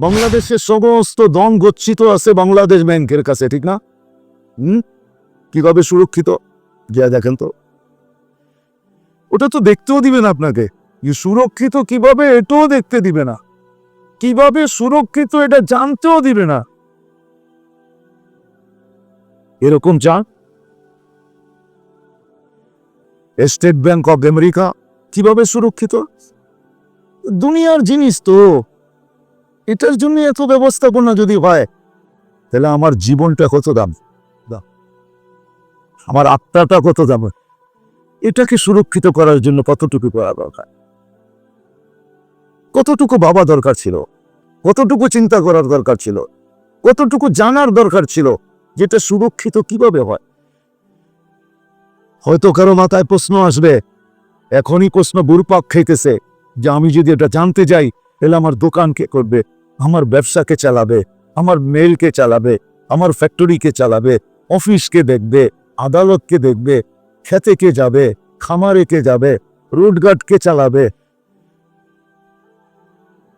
বাংলাদেশের সমস্ত দম গচ্ছিত আছে বাংলাদেশ ব্যাংকের কাছে, ঠিক না? হুম? কীভাবে সুরক্ষিত? যা দেখেন তো। ওটা তো দেখতেও দিবে না আপনাকে সুরক্ষিত কীভাবে এটাও দেখতে দিবে না। কীভাবে সুরক্ষিত এটা জানতেও দিবে না। এরকম চান স্টেট ব্যাংক অফ আমেরিকা কীভাবে সুরক্ষিত? দুনিয়ার জিনিস তো। এটার জন্য এত ব্যবস্থাপনা যদি হয়, তাহলে আমার জীবনটা কত দাম। আমার আত্মাটা কত দাম? এটাকে সুরক্ষিত করার জন্য কতটুকু করা দরকার? কতটুকু বাবা দরকার ছিল? কতটুকু চিন্তা করার দরকার ছিল? কতটুকু জানার দরকার ছিল যেটা সুরক্ষিত কীভাবে হয়? হয়তো কারও মাথায় প্রশ্ন আসবে, এখনই প্রশ্ন বুরপাক খেতেছে যে আমি যদি এটা জানতে যাই, তাহলে আমার দোকান কে করবে? আমার ব্যবসাকে চালাবে, আমার মেলকে চালাবে, আমার ফ্যাক্টরিকে চালাবে অফিসকে দেখবে, আদালতকে দেখবে খেতে কে যাবে খামারে কে যাবে রোডঘাট কে চালাবে।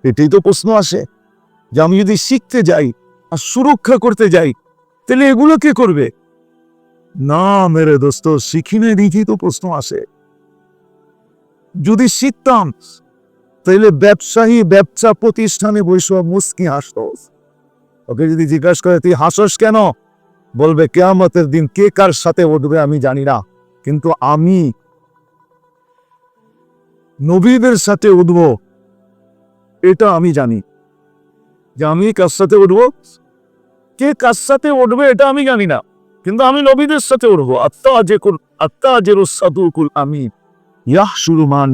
এটাই তো প্রশ্ন আসে যে আমি যদি শিখতে যাই আর সুরক্ষা করতে যাই, তাহলে এগুলো কে করবে? না মেরে দোস্ত শিখিনি দেখি তো প্রশ্ন আসে। যদি শিখতাম তাহলে ব্যবসায়ী ব্যবসা প্রতিষ্ঠানে বৈশব মুস্কি হাসত ওকে যদি জিজ্ঞাসা করে, তুই হাসস কেন? বলবে, কেয়ামতের দিন কে কার সাথে উঠবে আমি জানি না, কিন্তু আমি নবীদের সাথে উঠব, এটা আমি জানি। যে আমি কার সাথে উঠব? কে কার সাথে উঠবে এটা আমি জানি না, কিন্তু আমি নবীদের সাথে উঠবো। আত্মা আজেকুল আত্মা আজের সাদুকুল আমি ইয়াহশুরু মান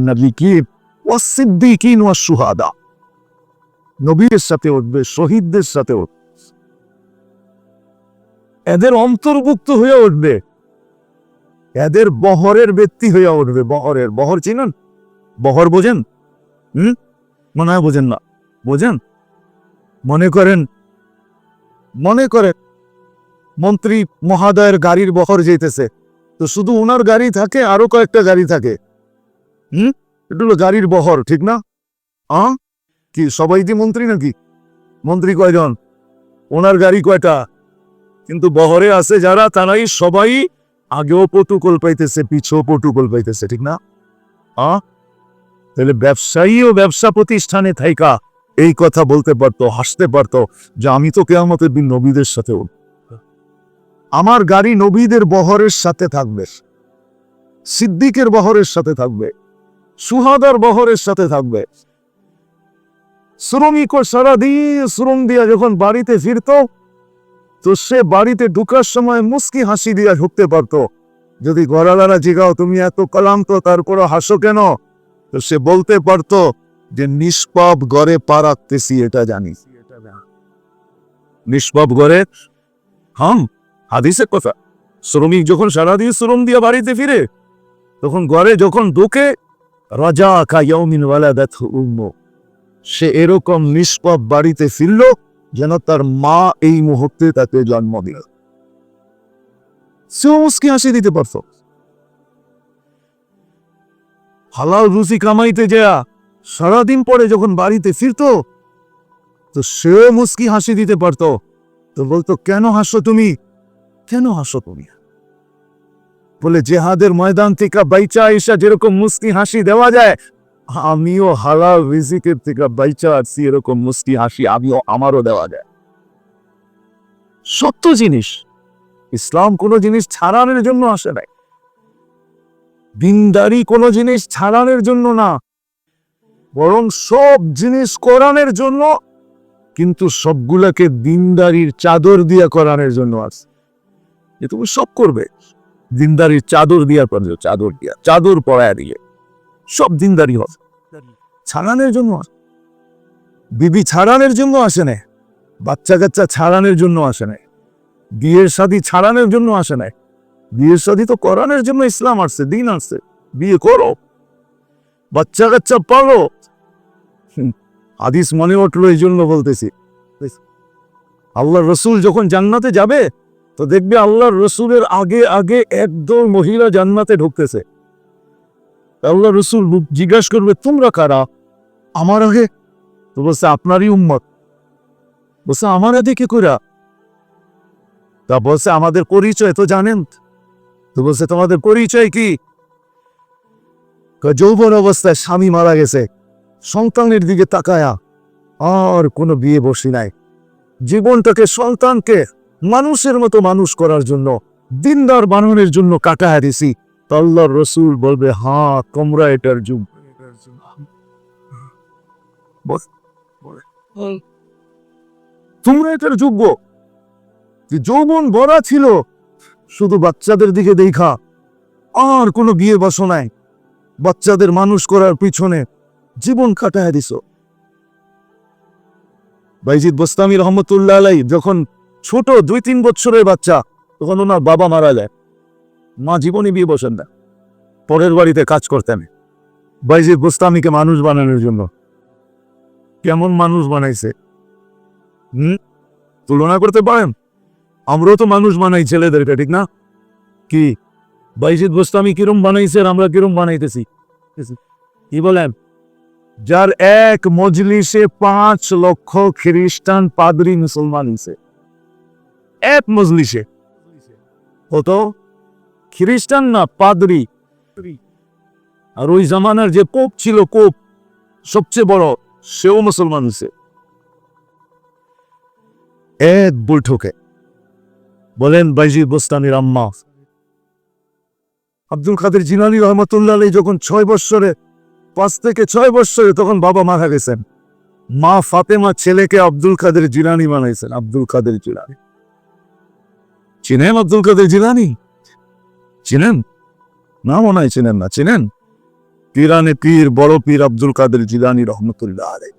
সুহাদা নবীদের সাথে উঠবে শহীদদের সাথে উঠবে এদের অন্তর্ভুক্ত হয়ে উঠবে। এদের বহরের ব্যক্তি হয়ে উঠবে। বহরের বহর চিনেন? বহর বোঝেন? হুম? মনে হয় বোঝেন না। বোঝেন? মনে করেন? মনে করেন? মন্ত্রী মহাদয়ের গাড়ির বহর যেতেছে। তো শুধু ওনার গাড়ি থাকে, আরও কয়েকটা গাড়ি থাকে। হুম? এটা হলো গাড়ির বহর, ঠিক না? আ? কি, সবাই কি মন্ত্রী নাকি? মন্ত্রী কয়জন? ওনার গাড়ি কয়টা? কিন্তু বহরে আছে যারা, তারাই সবাই আগেও পটুকল পাইতেছে, পিছেও পটুকল পাইতেছে, ঠিক না? আ? তাহলে ব্যবসায়ী ও ব্যবসা প্রতিষ্ঠানে থাইকা এই কথা বলতে পারতো, হাসতে পারতো যে আমি তো কেয়ামতের দিন নবীদের সাথে। আমার গাড়ি নবীদের বহরের সাথে থাকবে। সিদ্দিকের বহরের সাথে থাকবে। সুহাদার বহরের সাথে থাকবে। শ্রমিক সারাদিন শ্রম দিয়া যখন বাড়িতে ফিরতো, তো সে বাড়িতে ঢুকার সময় মুস্কি হাসি দিয়া ঢুকতে পারতো। যদি গড়ালারা জিগাও, তুমি এত কলান্ত তারপরও হাসো কেন? তো সে বলতে পারতো যে, নিষ্পাপ গড়ে পা রাখতেছি এটা জানি। নিষ্পাপ গড়ে? হাম, হাদিসের কথা। শ্রমিক যখন সারাদিন শ্রম দিয়ে বাড়িতে ফিরে, তখন ঘরে যখন ঢোকে রাজা উম্ম। সে এরকম নিষ্পাপ বাড়িতে ফিরল যেন তার মা এই মুহূর্তে তাকে জন্ম দিল। সেও মুসকি হাসি দিতে পারত। হালাল রুচি কামাইতে যা সারাদিন পরে যখন বাড়িতে ফিরতো, তো সেও মুসকি হাসি দিতে পারতো। তো বলতো, কেন হাসো তুমি? কেন হাসো তুমি? বলে, জেহাদের ময়দান থেকে বাইচা এসা যেরকম মুস্কি হাসি দেওয়া যায়, আমিও হালাল রিজিকের থেকে বাইচা আসছি এরকম মুস্কি হাসি আমিও, আমারও দেওয়া যায়। সত্য জিনিস। ইসলাম কোনো জিনিস ছাড়ানোর জন্য আসে নাই। দিনদারি কোনো জিনিস ছাড়ানোর জন্য না। বরং সব জিনিস করানোর জন্য, কিন্তু সবগুলাকে দিনদারির চাদর দিয়া করানোর জন্য আছে। যে তুমি সব করবে। দিনদারির চাদর দিয়া পর চাদর দিয়া চাদর পরায় দিয়ে সব দিনদারি হবে। ছাড়ানোর জন্য। বিবি ছাড়ানোর জন্য আসে না। বাচ্চা কাচ্চা ছাড়ানোর জন্য আসে না। বিয়ের শাদী ছাড়ানোর জন্য আসে না। বিয়ের শাদী তো করানোর জন্য ইসলাম আসছে দিন আসছে। বিয়ে করো। বাচ্চা কাচ্চা পালো হাদিস মনে উঠল এই জন্য বলতেছি আল্লাহ রসুল যখন জান্নাতে যাবে তো দেখবে আল্লাহর রসুলের আগে আগে একদল মহিলা জান্নাতে ঢুকতেছে। আল্লাহ রসুল জিজ্ঞাসা করবে, তোমরা কারা? আমার আগে? তো বলছে, আপনারই উম্মত। বলছে, আমার এদিকে কইরা? তা বলছে, আমাদের পরিচয় তো জানেন। তো বলছে, তোমাদের পরিচয় কি? যৌবন অবস্থায় স্বামী মারা গেছে। সন্তানের দিকে তাকায়া আর কোনো বিয়ে বসি নাই। জীবনটাকে সন্তানকে মানুষের মতো মানুষ করার জন্য দিনদার বানানোর জন্য কাটায় দিছি। তো আল্লাহর রসুল বলবে হা তোমরা এটার যুগ। তোমরা এটার যোগ্য। যে যৌবন ভরা ছিল শুধু বাচ্চাদের দিকে দেখা আর কোনো বিয়ে বাসনায় বাচ্চাদের মানুষ করার পিছনে জীবন কাটায় দিছ। বাইজিদ বোস্তামি রহমতুল্লাহ আলাই যখন ছোট দুই তিন বছরের বাচ্চা, তখন ওনার বাবা মারা যায়। মা জীবনে বিয়ে বসেন না। পরের বাড়িতে কাজ করতেন। বাইজিদ বোস্তামিকে মানুষ বানানোর জন্য। কেমন মানুষ বানাইছে? হুম? তুলনা করতে পারেন? আমরাও তো মানুষ বানাই ছেলেদেরকে, ঠিক না? কি? বাইজিদ বোস্তামি কিরম বানাইছে আমরা কিরম বানাইতেছি? কি বলেন? যার এক মজলিসে পাঁচ লক্ষ খ্রিস্টান পাদরি মুসলমান হয়েছে এক মজলিসে। হতো খ্রিস্টান না পাদরি? আর ওই জামানার যে কোপ ছিল, কোপ সবচেয়ে বড়, সেও মুসলমান হয়েছে। এক বৈঠকে বলেন বাইজি বোস্তানির আম্মা, আব্দুল কাদের জিলানি রহমতুল্লাহ যখন ছয় বৎসরে, পাঁচ থেকে ছয় বৎসরে তখন বাবা মারা গেছেন। মা ফাতেমা ছেলেকে আব্দুল কাদের জিলানি বানাইছেন, আব্দুল কাদের জিলানি। চিনেন আব্দুল কাদের জিলানি? চিনেন? না মনে হয় চিনেন না, চিনেন? পীরানে পীর, বড় পীর আব্দুল কাদের জিলানি রহমতুল্লাহ আলাই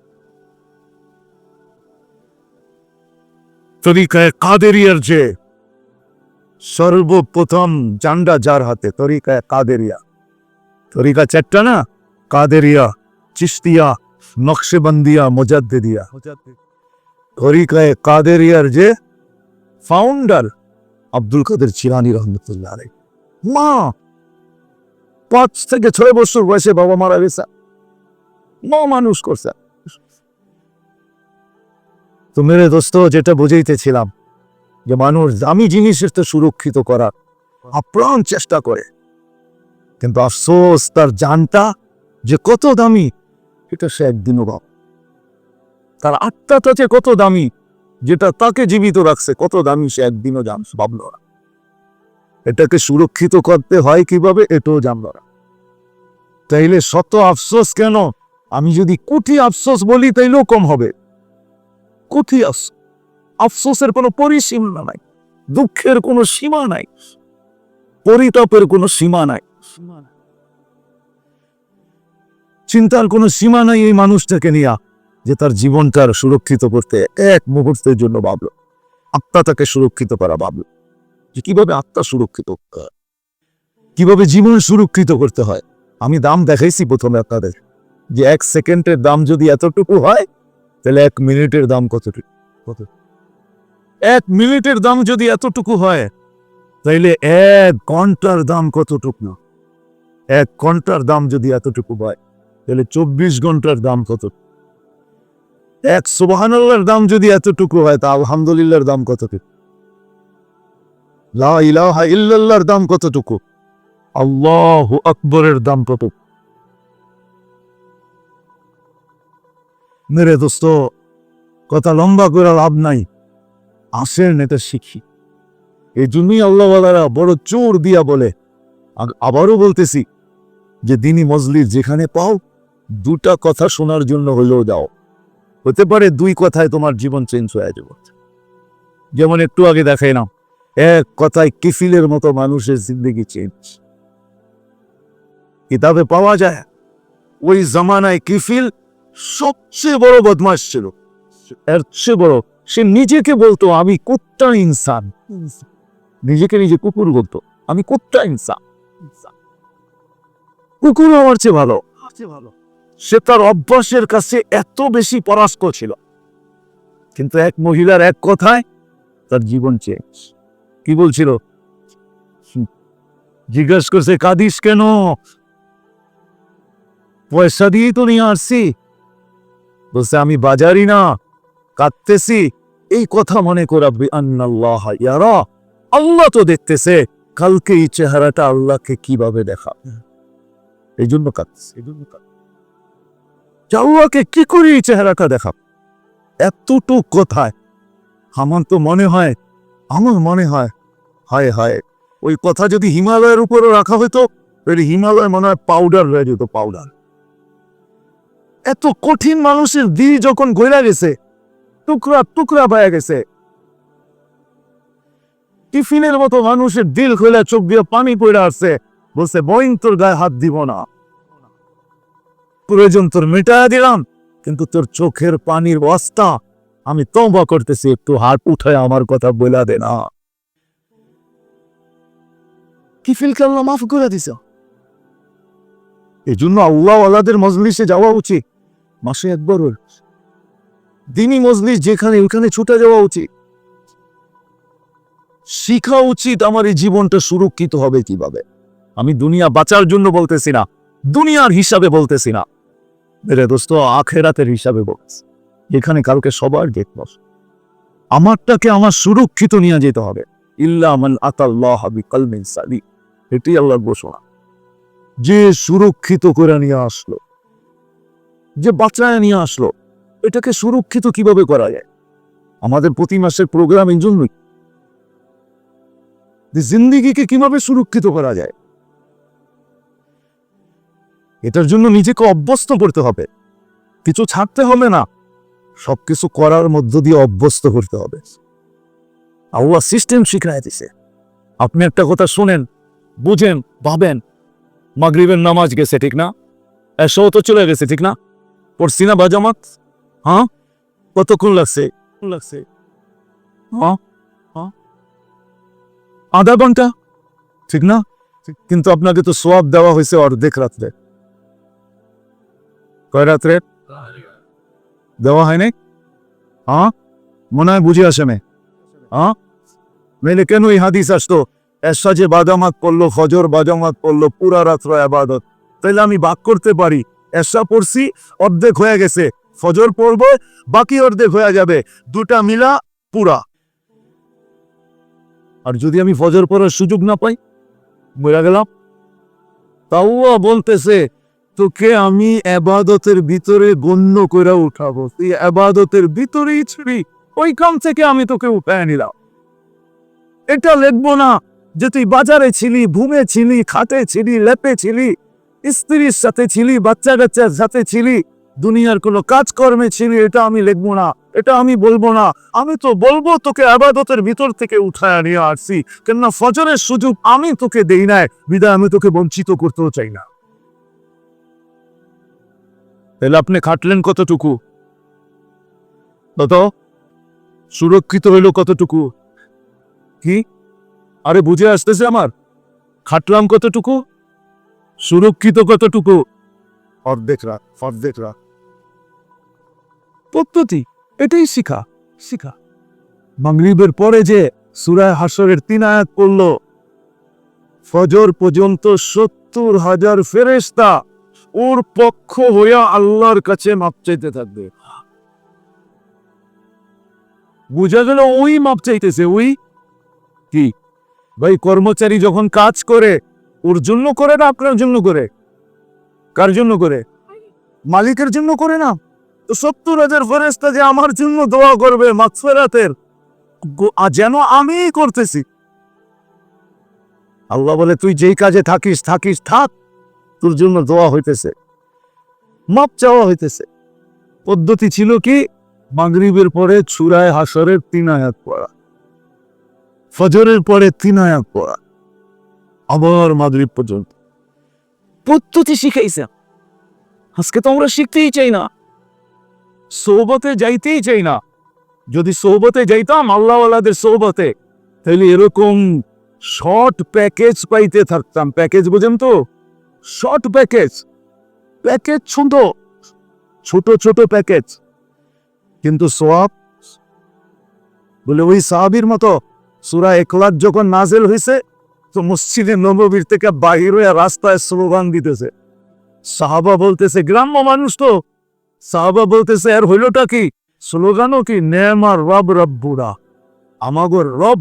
তরিকায় কাদেরিয়ার যে সর্বপ্রথম জান্ডা যার হাতে, তরিকায় কাদেরিয়া। তরিকা চারটা না? কাদেরিয়া চিস্তিয়া নকশেবন্দিয়া, মোজাদ্দেদিয়া। তরিকায় কাদেরিয়ার যে ফাউন্ডার আব্দুল কাদের চিরানি রহমতুল্লাহ আলাই মা, পাঁচ থেকে ছয় বছর বয়সে বাবা মারা গেছে। মা মানুষ করছে। তো মেরে দোস্ত, যেটা বুঝাইতেছিলাম যে মানুষ দামি জিনিসের তো সুরক্ষিত করার আপ্রাণ চেষ্টা করে। কিন্তু আফসোস, তার জানটা যে কত দামি, এটা সে একদিনও ভাব তার আত্মাটা যে কত দামি যেটা তাকে জীবিত রাখছে, কত দামি সে একদিনও জান ভাবল না। এটাকে সুরক্ষিত করতে হয় কীভাবে, এটাও জানল না। তাইলে শত আফসোস কেন? আমি যদি কোটি আফসোস বলি, তাইলেও কম হবে। কোটি আফসোস। আফসোসের কোনো পরিসীমা নাই। দুঃখের কোনো সীমা নাই। পরিতাপের কোনো সীমা নাই। চিন্তার কোনো সীমা নাই এই মানুষটাকে নিয়ে। যে তার জীবনটার সুরক্ষিত করতে এক মুহূর্তের জন্য ভাবলো। আত্মা তাকে সুরক্ষিত করা ভাবলো। যে কীভাবে আত্মা সুরক্ষিত কীভাবে জীবন সুরক্ষিত করতে হয়? আমি দাম দেখাইছি প্রথমে আপনাদের। যে এক সেকেন্ডের দাম যদি এতটুকু হয়, তাহলে এক মিনিটের দাম কতটুকু কত? এক মিনিটের দাম যদি এতটুকু হয়, তাইলে এক ঘণ্টার দাম কতটুকু না? এক ঘণ্টার দাম যদি এতটুকু হয় তাহলে চব্বিশ ঘণ্টার দাম কত এক সুবাহানাল্লাহর দাম যদি এতটুকু হয়, তা আলহামদুলিল্লাহর দাম কতটুকু? লা ইলাহা ইল্লাল্লাহর দাম কতটুকু? আল্লাহু আকবরের দাম কত? মেরে দোস্ত, কথা লম্বা করে লাভ নাই। আসেন এটা শিখি। এই জন্যই আল্লাহওয়ালারা বড় চোর দিয়া বলে। আবারও বলতেছি যে, দিনী মজলির যেখানে পাও, দুটা কথা শোনার জন্য হলেও যাও হতে পারে দুই কথায় তোমার জীবন চেঞ্জ হয়ে যাবে। যেমন একটু আগে দেখাই না এক কথায় কিফিলের মতো মানুষের জিন্দগি চেঞ্জ কিতাবে পাওয়া যায়, ওই জামানায় কিফিল সবচেয়ে বড় বদমাস ছিল। এর চেয়ে বড়, সে নিজেকে বলতো, আমি কুত্তা ইনসান। নিজেকে নিজে কুকুর বলতো, আমি কুত্তা ইনসান। কুকুর আমার চেয়ে ভালো। সে তার অভ্যাসের কাছে এত বেশি পরাস্ত ছিল। কিন্তু এক মহিলার এক কথায় তার জীবন চেঞ্জ। কি বলছিল। জিজ্ঞেস করছে কাঁদিস কেন? পয়সা দিয়েই তো নিয়ে আসছি। বলছে আমি বাজারি না কাঁদতেছি। এই কথা মনে করাবি আন্নাল্লাহ ইয়ারা আল্লাহ তো দেখতেছে কালকে এই চেহারাটা আল্লাহকে কীভাবে দেখা এই জন্য কাঁদছে এই জন্য কাঁদছে। আল্লাহকে কি করে এই চেহারাটা দেখা এতটুক কথায় আমার তো মনে হয়, আমার মনে হয়, হায় হায়, ওই কথা যদি হিমালয়ের উপরে রাখা হতো তাহলে হিমালয় মনে হয় পাউডার হয়ে যেত পাউডার এত কঠিন মানুষের দিল যখন গইরা গেছে, টুকরা টুকরা হয়ে গেছে। টিফিনের মতো মানুষের দিল খোলা চোখ দিয়ে পানি পড়ে আসছে, বলছে বইন তোর গায়ে হাত দিব না। প্রয়োজন তোর মেটায়া দিলাম কিন্তু তোর চোখের পানির বস্তা আমি তবা করতেছি একটু হাত উঠায় আমার কথা বলা দে না। কি ফিল করলাম মাফ করে দিছ? এই জন্য আল্লাহ মজলিসে যাওয়া উচিত। মাসে একবার দিনই মজলিস যেখানে ওখানে ছুটে যাওয়া উচিত। শিখা উচিত আমার এই জীবনটা সুরক্ষিত হবে কীভাবে? আমি দুনিয়া বাঁচার জন্য বলতেছি না দুনিয়ার হিসাবে বলতেছি না। মেরে দোস্ত আখেরাতের হিসাবে বলতেছি এখানে কালকে সবার গেট বস আমারটাকে আমার সুরক্ষিত নিয়ে যেতে হবে। ইল্লা মান আতাল্লাহ বিকলমিন সালিম। এটি আল্লাহর ঘোষণা। যে সুরক্ষিত করে নিয়ে আসলো, যে বাঁচায় নিয়ে আসলো, এটাকে সুরক্ষিত কীভাবে করা যায়? আমাদের প্রতি মাসের প্রোগ্রাম এই জন্যই। জিন্দিগিকে কীভাবে সুরক্ষিত করা যায়? এটার জন্য নিজেকে অভ্যস্ত করতে হবে। কিছু ছাড়তে হবে না। সবকিছু করার মধ্য দিয়ে অভ্যস্ত করতে হবে। আল্লাহ সিস্টেম শিখাই দিছে। আপনি একটা কথা শুনেন, বুঝেন, ভাবেন, মাগরিবের নামাজ গেছে, ঠিক না? এসও তো চলে গেছে, ঠিক না? পড়ছি না বাজামাত? হ্যাঁ? কতক্ষণ লাগছে? লাগছে? হ্যাঁ? হ্যাঁ? আধা ঘণ্টা? ঠিক না? কিন্তু আপনাকে তো সোয়াব দেওয়া হয়েছে অর্ধেক রাত্রে। কয় রাত্রে? দেওয়া হয়নি? হ্যাঁ? মনে হয় বুঝে আসে হ্যাঁ? মেলে কেন এই হাদিস আসতো? এসা যে বাদামাত পড়ল, ফজর বাদামাত পড়ল, পুরা রাত্র আবাদত। তাইলে আমি বাক করতে পারি। এসা পড়ছি, অর্ধেক হয়ে গেছে। ফজর পড়ব, বাকি অর্ধেক হয়ে যাবে। দুটা মিলা, পুরা। আর যদি আমি ফজর পড়ার সুযোগ না পাই, মরে গেলাম। তাও বলতেছে তোকে আমি আবাদতের ভিতরে গণ্য করে উঠাবো। তুই আবাদতের ভিতরেই ছিলি, ওইখান থেকে আমি তোকে উঠায় নিলাম। এটা লিখব না যে তুই বাজারে ছিলি ঘুমে ছিলি, খাটে ছিলি, লেপে ছিলি, স্ত্রীর সাথে ছিলি, বাচ্চা কাচ্চার সাথে ছিলি, দুনিয়ার কোনো কাজকর্মে ছিলি, এটা আমি লিখব না, এটা আমি বলব না। আমি তো বলব তোকে আবাদতের ভিতর থেকে উঠায় নিয়ে আসছি, কেননা ফজরের সুযোগ আমি তোকে দেই নাই, বিদায় আমি তোকে বঞ্চিত করতেও চাই না। তাহলে আপনি খাটলেন কতটুকু? তত সুরক্ষিত হইল কতটুকু? কি? আরে বুঝে আসতেছে আমার। খাটলাম কতটুকু? সুরক্ষিত কতটুকু? পদ্ধতি, এটাই শিখা শিখা। মাগরিবের পরে যে সুরায় হাসরের তিন আয়াত পড়ল, ফজর পর্যন্ত সত্তর হাজার ফেরেস্তা ওর পক্ষ হইয়া আল্লাহর কাছে মাপ চাইতে থাকবে। বুঝা গেল ওই মাপ চাইতেছে, ওই? কি? ভাই, কর্মচারী যখন কাজ করে, ওর জন্য করে না আপনার জন্য করে? কার জন্য করে? মালিকের জন্য করে না? তো সত্তর হাজার ফেরেস্তা যে আমার জন্য দোয়া করবে আ- যেন আমি করতেছি। আল্লাহ বলে, তুই যেই কাজে থাকিস থাকিস, থাক। তোর জন্য দোয়া হইতেছে, মাপ চাওয়া হইতেছে। পদ্ধতি ছিল কি? মাগরিবের পরে চূড়ায় হাসরের তিন আয়াত পড়া, ফজরের পরে তিন আয়াত পড়া, আবার মাগরিব পর্যন্ত। পদ্ধতি শিখাইছে। আজকে তো আমরা শিখতেই চাই না। সৌবতে যাইতেই চাই না। যদি সৌবতে যাইতাম, আল্লাহওয়ালাদের সৌবতে, তাহলে এরকম শর্ট প্যাকেজ পাইতে থাকতাম। প্যাকেজ বুঝেন তো? শর্ট প্যাকেজ প্যাকেজ ছোট ছোট ছোট প্যাকেজ কিন্তু সোয়াব, বলে ওই সাহাবির মতো সুরা একলাত যখন নাজেল হয়েছে তো মসজিদে নববীর থেকে বাহির হয়ে রাস্তায় স্লোগান দিতেছে। সাহাবা বলতেছে, গ্রাম্য মানুষ তো। সাহাবা বলতেছে আর হইলটা কি? স্লোগানও কি? নেমার রব রব্বুরা আমাগর রব,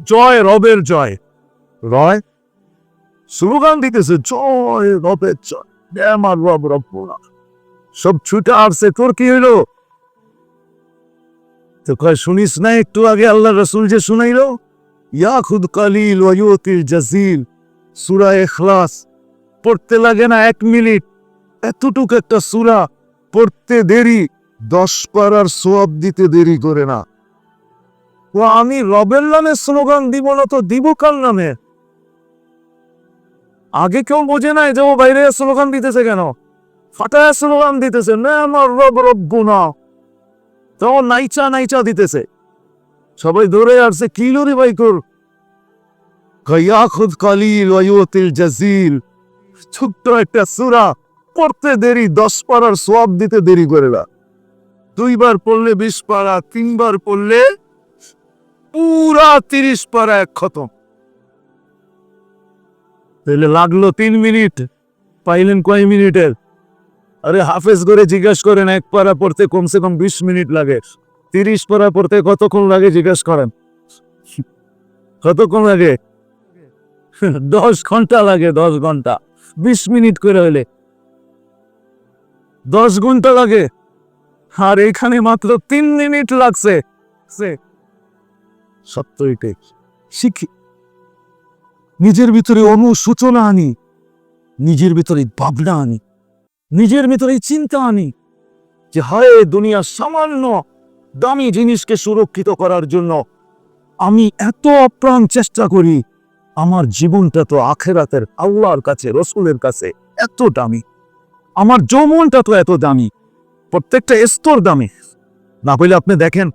জয় রবের জয়। রয়? স্লোগান দিতেছে জয় জয় রব সব ছুটে আসছে, তোর কি হইল? তো কয়, শুনিস না একটু আগে আল্লাহ রসুল যে শুনাইলো ইয়া খুদ কালিল জাজিল সুরা এখলাস পড়তে লাগে না এক মিনিট। এতটুকু একটা সুরা পড়তে দেরি, দশ পারার সোয়াব দিতে দেরি করে না। ও, আমি রবের নামে স্লোগান দিব না তো দিব কার নামে? আগে কেউ বোঝে নাই যে ও বাইরে স্লোগান দিতেছে কেন? ফাটায় স্লোগান দিতেছে, না আমার রব রব্বু না তখন নাইচা নাইচা দিতেছে। সবাই দৌড়ে আসছে, কি লরি বাইকুর? কয়া খুদ কালিল ওয়ুতিল জাজিল। ছোট্ট একটা সুরা, পড়তে দেরি, দশ পারার সোয়াব দিতে দেরি করে না। দুইবার পড়লে বিশ পারা, তিনবার পড়লে পুরা তিরিশ পারা এক খতম। তাহলে লাগল তিন মিনিট। পাইলেন কয় মিনিটের? আরে হাফেজ করে জিজ্ঞাসা করেন, এক পারা পড়তে কমসে কম বিশ মিনিট লাগে। তিরিশ পারা পড়তে কতক্ষণ লাগে জিজ্ঞাসা করেন? কতক্ষণ লাগে? দশ ঘণ্টা লাগে, দশ ঘণ্টা। বিশ মিনিট করে হলে দশ ঘণ্টা লাগে। আর এখানে মাত্র তিন মিনিট লাগছে। সে সত্য এটাই শিখি নিজের ভিতরে অনুসূচনা আনি, নিজের ভিতরে ভাবনা আনি, নিজের ভিতরে চিন্তা আনি যে, হয়, দুনিয়া সামান্য দামি জিনিসকে সুরক্ষিত করার জন্য আমি এত অপ্রাণ চেষ্টা করি, আমার জীবনটা তো আখেরাতের আল্লাহর কাছে, রসুলের কাছে এত দামি, আমার যৌবনটা তো এত দামি, প্রত্যেকটা স্তর দামি। না বলে আপনি দেখেন